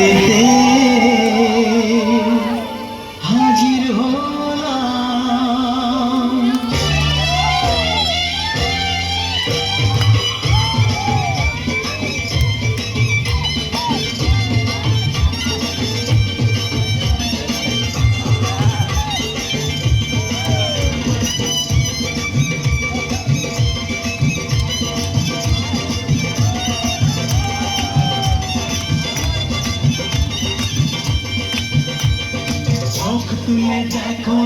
You. চোখ দেখো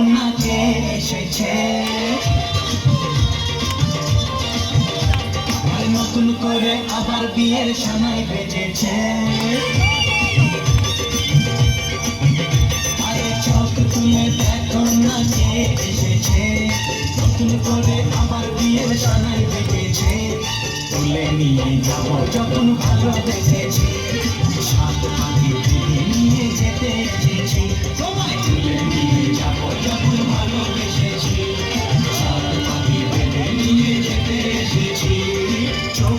নতুন করে আবার বিয়ের সানাই বেজেছে আরে চোখ তুলে দেখো না কে এসেছে নতুন করে আবার বিয়ের সানাই বেজেছে তুলে নিয়ে যাব যখন ভালোবেসেছি সাত